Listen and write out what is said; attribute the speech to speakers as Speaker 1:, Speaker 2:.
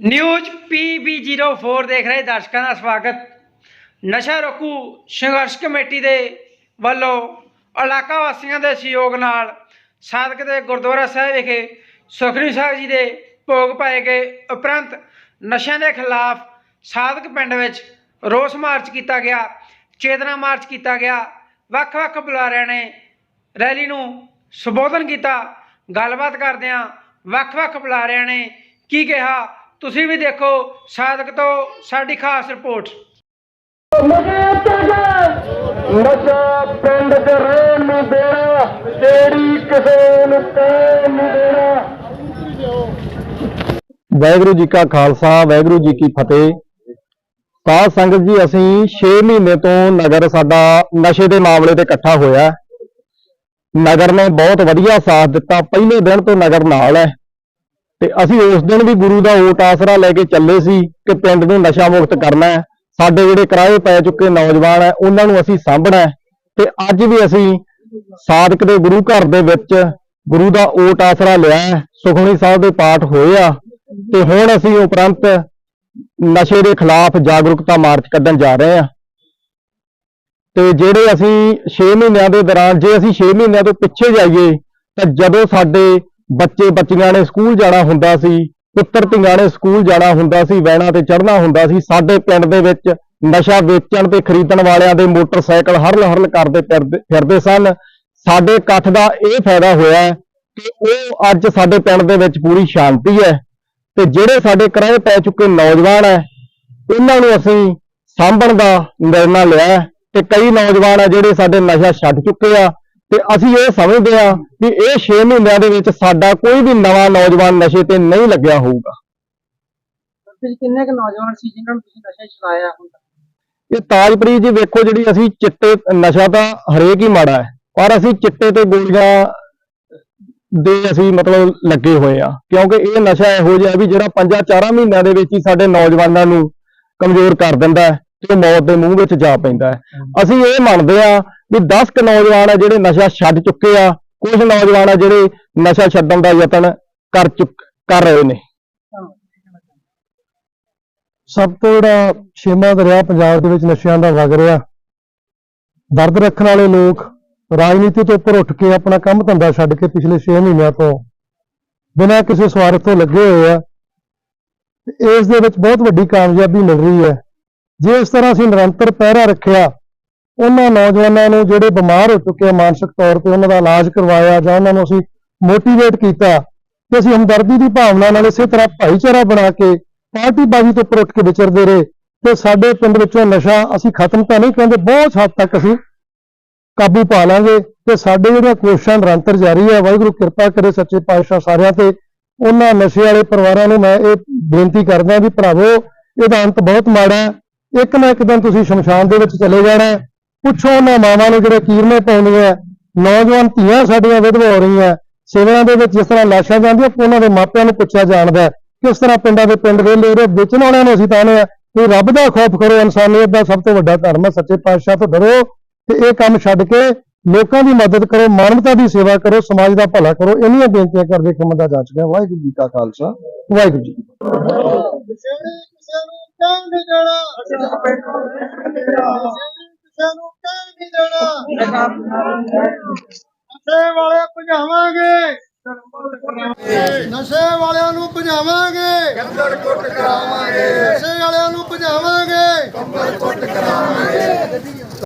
Speaker 1: News PB04 ਦੇਖ ਰਹੇ ਦਰਸ਼ਕਾਂ ਦਾ ਸਵਾਗਤ। ਨਸ਼ਾ ਰੋਕੂ ਸੰਘਰਸ਼ ਕਮੇਟੀ ਦੇ ਵੱਲੋਂ ਇਲਾਕਾ ਵਾਸੀਆਂ ਦੇ ਸਹਿਯੋਗ ਨਾਲ ਸਾਦਕ ਦੇ ਗੁਰਦੁਆਰਾ ਸਾਹਿਬ ਵਿਖੇ ਸੁਖਨੀ ਸਾਹਿਬ ਜੀ ਦੇ ਭੋਗ ਪਾਏ ਗਏ ਉਪਰੰਤ ਨਸ਼ਿਆਂ ਦੇ ਖਿਲਾਫ ਸਾਦਕ ਪਿੰਡ ਵਿੱਚ ਰੋਸ ਮਾਰਚ ਕੀਤਾ ਗਿਆ, ਚੇਤਨਾ ਮਾਰਚ ਕੀਤਾ ਗਿਆ। ਵੱਖ-ਵੱਖ ਬੁਲਾਰਿਆਂ ਨੇ ਰੈਲੀ ਨੂੰ ਸੰਬੋਧਨ ਕੀਤਾ। ਗੱਲਬਾਤ ਕਰਦਿਆਂ ਵੱਖ-ਵੱਖ ਬੁਲਾਰਿਆਂ ਨੇ ਕੀ ਕਿਹਾ ਤੁਸੀਂ ਵੀ ਦੇਖੋ ਸਾਦਕ ਤੋਂ ਸਾਡੀ ਖਾਸ ਰਿਪੋਰਟ।
Speaker 2: ਨਸ਼ਾ ਪਿੰਡ ਚ ਰਹਿਣ ਨੂੰ ਦੇਣਾ ਤੇਰੀ ਕਿਸੇ ਨੂੰ ਕਹਿਣ ਨੂੰ ਦੇਣਾ। ਵਾਹਿਗੁਰੂ ਜੀ ਕਾ ਖਾਲਸਾ ਵਾਹਿਗੁਰੂ ਜੀ ਕੀ ਫਤਿਹ। ਸਾਧ ਸੰਗਤ ਜੀ ਅਸੀਂ 6 ਮਹੀਨੇ ਤੋਂ ਨਗਰ ਸਾਡਾ ਨਸ਼ੇ ਦੇ ਮਾਮਲੇ ਤੇ ਇਕੱਠਾ ਹੋਇਆ। ਨਗਰ ਨੇ ਬਹੁਤ ਵਧੀਆ ਸਾਥ ਦਿੱਤਾ। ਪਹਿਲੇ ਦਿਨ ਤੋਂ ਨਗਰ ਨਾਲ ਹੈ। ਤੇ ਅਸੀਂ ਉਸ ਦਿਨ ਵੀ ਗੁਰੂ ਦਾ ਓਟ ਆਸਰਾ ਲੈ ਕੇ ਚੱਲੇ ਸੀ ਕਿ ਪਿੰਡ ਨੂੰ ਨਸ਼ਾ ਮੁਕਤ ਕਰਨਾ ਹੈ। ਸਾਡੇ ਜਿਹੜੇ ਕਿਰਾਏ ਪੈ ਚੁੱਕੇ ਨੌਜਵਾਨ ਹੈ, ਉਹਨਾਂ ਨੂੰ ਅਸੀਂ ਸਾਂਭਣਾ ਤੇ ਅੱਜ ਵੀ ਅਸੀਂ ਸਾਧਕ ਦੇ ਗੁਰੂ ਘਰ ਦੇ ਵਿੱਚ ਗੁਰੂ ਦਾ ਓਟ ਆਸਰਾ ਲਿਆ ਹੈ। ਸੁਖਮਨੀ ਸਾਹਿਬ ਦੇ ਪਾਠ ਹੋਏ ਆ ਤੇ ਹੁਣ ਅਸੀਂ ਉਪਰੰਤ ਨਸ਼ੇ ਦੇ ਖਿਲਾਫ ਜਾਗਰੂਕਤਾ ਮਾਰਚ ਕੱਢਣ ਜਾ ਰਹੇ ਹਾਂ। ਤੇ ਜਿਹੜੇ ਅਸੀਂ 6 ਮਹੀਨਿਆਂ ਦੇ ਦੌਰਾਨ, ਜੇ ਅਸੀਂ 6 ਮਹੀਨਿਆਂ ਤੋਂ ਪਿੱਛੇ ਜਾਈਏ, ਤਾਂ ਜਦੋਂ ਸਾਡੇ ਬੱਚੇ ਬੱਚੀਆਂ ਨੇ ਸਕੂਲ ਜਾਣਾ ਹੁੰਦਾ ਸੀ, ਪੁੱਤਰ ਧੀਆਂ ਨੇ ਸਕੂਲ ਜਾਣਾ ਹੁੰਦਾ ਸੀ ਵੈਨਾਂ ਤੇ ਚੜ੍ਹਨਾ ਹੁੰਦਾ ਸੀ, ਸਾਡੇ ਪਿੰਡ ਦੇ ਵਿੱਚ ਨਸ਼ਾ ਵੇਚਣ ਤੇ ਖਰੀਦਣ ਵਾਲਿਆਂ ਦੇ ਮੋਟਰਸਾਈਕਲ ਹਰਲ ਹਰਲ ਕਰਦੇ ਫਿਰਦੇ- ਫਿਰਦੇ ਸਨ। ਸਾਡੇ ਇਕੱਠ ਦਾ ਇਹ ਫਾਇਦਾ ਹੋਇਆ ਕਿ ਉਹ ਅੱਜ ਸਾਡੇ ਪਿੰਡ ਦੇ ਵਿੱਚ ਪੂਰੀ ਸ਼ਾਂਤੀ ਹੈ ਤੇ ਜਿਹੜੇ ਸਾਡੇ ਕਿਰਾਏ ਪੈ ਚੁੱਕੇ ਨੌਜਵਾਨ ਹੈ, ਉਹਨਾਂ ਨੂੰ ਅਸੀਂ ਸਾਂਭਣ ਦਾ ਨਿਰਣਾ ਲਿਆ ਤੇ ਕਈ ਨੌਜਵਾਨ ਆ ਜਿਹੜੇ ਸਾਡੇ ਨਸ਼ਾ ਛੱਡ ਚੁੱਕੇ ਆ। ਤੇ ਅਸੀਂ ਇਹ ਸਮਝਦੇ ਆ ਕਿ ਇਹ 6 ਮਹੀਨਿਆਂ ਦੇ ਵਿੱਚ ਸਾਡਾ ਕੋਈ ਵੀ ਨਵਾਂ ਨੌਜਵਾਨ ਨਸ਼ੇ ਤੇ ਨਹੀਂ ਲੱਗਿਆ ਹੋਊਗਾ।
Speaker 1: ਤੁਸੀਂ ਕਿੰਨੇ ਕੁ ਨੌਜਵਾਨ ਸੀ ਜਿਨ੍ਹਾਂ ਨੂੰ ਤੁਸੀਂ ਨਸ਼ਾ ਛੁਡਾਇਆ ਹੁਣ
Speaker 2: ਇਹ ਤਾਜਪ੍ਰੀਤ ਜੀ ਵੇਖੋ ਜਿਹੜੀ ਅਸੀਂ ਚਿੱਟੇ ਨਸ਼ਾ ਤਾਂ ਹਰੇਕ ਹੀ ਮਾੜਾ ਹੈ ਪਰ ਅਸੀਂ ਚਿੱਟੇ ਤੇ ਗੋਲੀਆਂ ਦੇ ਅਸੀਂ ਮਤਲਬ ਲੱਗੇ ਹੋਏ ਆ ਕਿਉਂਕਿ ਇਹ ਨਸ਼ਾ ਇਹੋ ਜਿਹਾ ਵੀ ਜਿਹੜਾ ਪੰਜਾਂ ਚਾਰਾਂ ਮਹੀਨਿਆਂ ਦੇ ਵਿੱਚ ਹੀ ਸਾਡੇ ਨੌਜਵਾਨਾਂ ਨੂੰ ਕਮਜ਼ੋਰ ਕਰ ਦਿੰਦਾ ਹੈ ਤੇ ਮੌਤ ਦੇ ਮੂੰਹ ਵਿੱਚ ਜਾ ਪੈਂਦਾ ਹੈ। ਅਸੀਂ ਇਹ ਮੰਨਦੇ ਆ ਵੀ 10 ਕੁ ਨੌਜਵਾਨ ਆ ਜਿਹੜੇ ਨਸ਼ਾ ਛੱਡ ਚੁੱਕੇ ਆ, ਕੁਝ ਨੌਜਵਾਨ ਆ ਜਿਹੜੇ ਨਸ਼ਾ ਛੱਡਣ ਦਾ ਯਤਨ ਕਰ ਚੁੱਕ, ਕਰ ਰਹੇ ਨੇ। ਸਭ ਤੋਂ ਜਿਹੜਾ ਛੇਵਾਂ ਦਰਿਆ ਪੰਜਾਬ ਦੇ ਵਿੱਚ ਨਸ਼ਿਆਂ ਦਾ ਵਗ ਰਿਹਾ, ਦਰਦ ਰੱਖਣ ਵਾਲੇ ਲੋਕ ਰਾਜਨੀਤੀ ਤੋਂ ਉੱਪਰ ਉੱਠ ਕੇ ਆਪਣਾ ਕੰਮ ਧੰਦਾ ਛੱਡ ਕੇ ਪਿਛਲੇ 6 ਮਹੀਨਿਆਂ ਤੋਂ ਬਿਨਾਂ ਕਿਸੇ ਸਵਾਰਥ ਤੋਂ ਲੱਗੇ ਹੋਏ ਆ ਇਸ ਦੇ ਵਿੱਚ ਬਹੁਤ ਵੱਡੀ ਕਾਮਯਾਬੀ ਮਿਲ ਰਹੀ ਹੈ। ਜੇ ਇਸ ਤਰ੍ਹਾਂ ਅਸੀਂ ਨਿਰੰਤਰ ਪਹਿਰਾ ਰੱਖਿਆ ਉਹਨਾਂ ਨੌਜਵਾਨਾਂ ਨੂੰ ਜਿਹੜੇ ਬਿਮਾਰ ਹੋ ਚੁੱਕੇ ਆ ਮਾਨਸਿਕ ਤੌਰ ਤੇ, ਉਹਨਾਂ ਦਾ ਇਲਾਜ ਕਰਵਾਇਆ ਜਾਂ ਉਹਨਾਂ ਨੂੰ ਅਸੀਂ ਮੋਟੀਵੇਟ ਕੀਤਾ ਤੇ ਅਸੀਂ ਹਮਦਰਦੀ ਦੀ ਭਾਵਨਾ ਨਾਲ ਇਸੇ ਤਰ੍ਹਾਂ ਭਾਈਚਾਰਾ ਬਣਾ ਕੇ ਪਾਰਟੀਬਾਜ਼ੀ ਤੋਂ ਉੱਪਰ ਉੱਠ ਕੇ ਵਿਚਰਦੇ ਰਹੇ ਤੇ ਸਾਡੇ ਪਿੰਡ ਵਿੱਚੋਂ ਨਸ਼ਾ ਅਸੀਂ ਖਤਮ ਤਾਂ ਨਹੀਂ ਕਹਿੰਦੇ ਬਹੁਤ ਹੱਦ ਤੱਕ ਅਸੀਂ ਕਾਬੂ ਪਾ ਲਾਂਗੇ ਤੇ ਸਾਡੇ ਜਿਹੜੀਆਂ ਕੋਸ਼ਿਸ਼ਾਂ ਨਿਰੰਤਰ ਜਾਰੀ ਹੈ ਵਾਹਿਗੁਰੂ ਕਿਰਪਾ ਕਰੇ ਸੱਚੇ ਪਾਤਸ਼ਾਹ ਸਾਰਿਆਂ ਤੇ, ਉਹਨਾਂ ਨਸ਼ੇ ਵਾਲੇ ਪਰਿਵਾਰਾਂ ਨੂੰ ਮੈਂ ਇਹ ਬੇਨਤੀ ਕਰਦਾ ਵੀ ਭਰਾਵੋ, ਇਹਦਾ ਅੰਤ ਬਹੁਤ ਮਾੜਾ ਹੈ ਇੱਕ ਨਾ ਇੱਕ ਦਿਨ ਤੁਸੀਂ ਸ਼ਮਸ਼ਾਨ ਦੇ ਵਿੱਚ ਚਲੇ ਜਾਣਾ ਪੁੱਛੋ ਉਹਨਾਂ ਮਾਵਾਂ ਨੂੰ ਜਿਹੜੇ ਕੀਰਨੇ ਪਾਉਂਦੀਆਂ ਨੌਜਵਾਨ ਧੀਆਂ ਸਾਡੀਆਂ ਵਿਧਵਾ ਹੋ ਰਹੀਆਂ। ਸੇਵਿਆਂ ਦੇ ਵਿੱਚ ਜਿਸ ਤਰ੍ਹਾਂ ਲਾਸ਼ਾਂ ਜਾਂਦੀਆਂ, ਉਹਨਾਂ ਦੇ ਮਾਪਿਆਂ ਨੂੰ ਪੁੱਛਿਆ ਜਾਣਦਾ ਕਿਸ ਤਰ੍ਹਾਂ ਪਿੰਡਾਂ ਦੇ ਪਿੰਡ ਦੇ ਉਹਦੇ ਵੇਚਣ ਵਾਲਿਆਂ ਨੂੰ ਅਸੀਂ ਤਾਨੇ ਆ ਵੀ ਰੱਬ ਦਾ ਖੌਫ ਕਰੋ, ਇਨਸਾਨੀਅਤ ਦਾ ਸਭ ਤੋਂ ਵੱਡਾ ਧਰਮ ਹੈ, ਸੱਚੇ ਪਾਤਸ਼ਾਹ ਤੋਂ ਡਰੋ ਤੇ ਇਹ ਕੰਮ ਛੱਡ ਕੇ ਲੋਕਾਂ ਦੀ ਮਦਦ ਕਰੋ, ਮਾਨਵਤਾ ਦੀ ਸੇਵਾ ਕਰੋ, ਸਮਾਜ ਦਾ ਭਲਾ ਕਰੋ। ਇੰਨੀਆਂ ਬੇਨਤੀਆਂ ਕਰਦੇ ਕੰਮ ਦਾ ਜਾ ਚੁੱਕਿਆ। ਵਾਹਿਗੁਰੂ ਜੀ ਕਾ ਖਾਲਸਾ। ਵਾਹਿਗੁਰੂ ਜੀ ਕੀ ਫਤਿਹ।
Speaker 3: ਕਿਸੇ ਨੂੰ ਕਹਿ ਨਹੀਂ ਨਸ਼ੇ ਵਾਲੇ ਭਜਾਵਾਂਗੇ। ਨਸ਼ੇ ਵਾਲਿਆਂ ਨੂੰ ਭਜਾਵਾਂਗੇ। ਕੰਦਰ ਕੁੱਟ ਕਰਾਵਾਂਗੇ ਨਸ਼ੇ ਵਾਲਿਆਂ ਨੂੰ ਭਜਾਵਾਂਗੇ। ਕੰਦਰ ਕੁੱਟ ਕਰਾਵਾਂਗੇ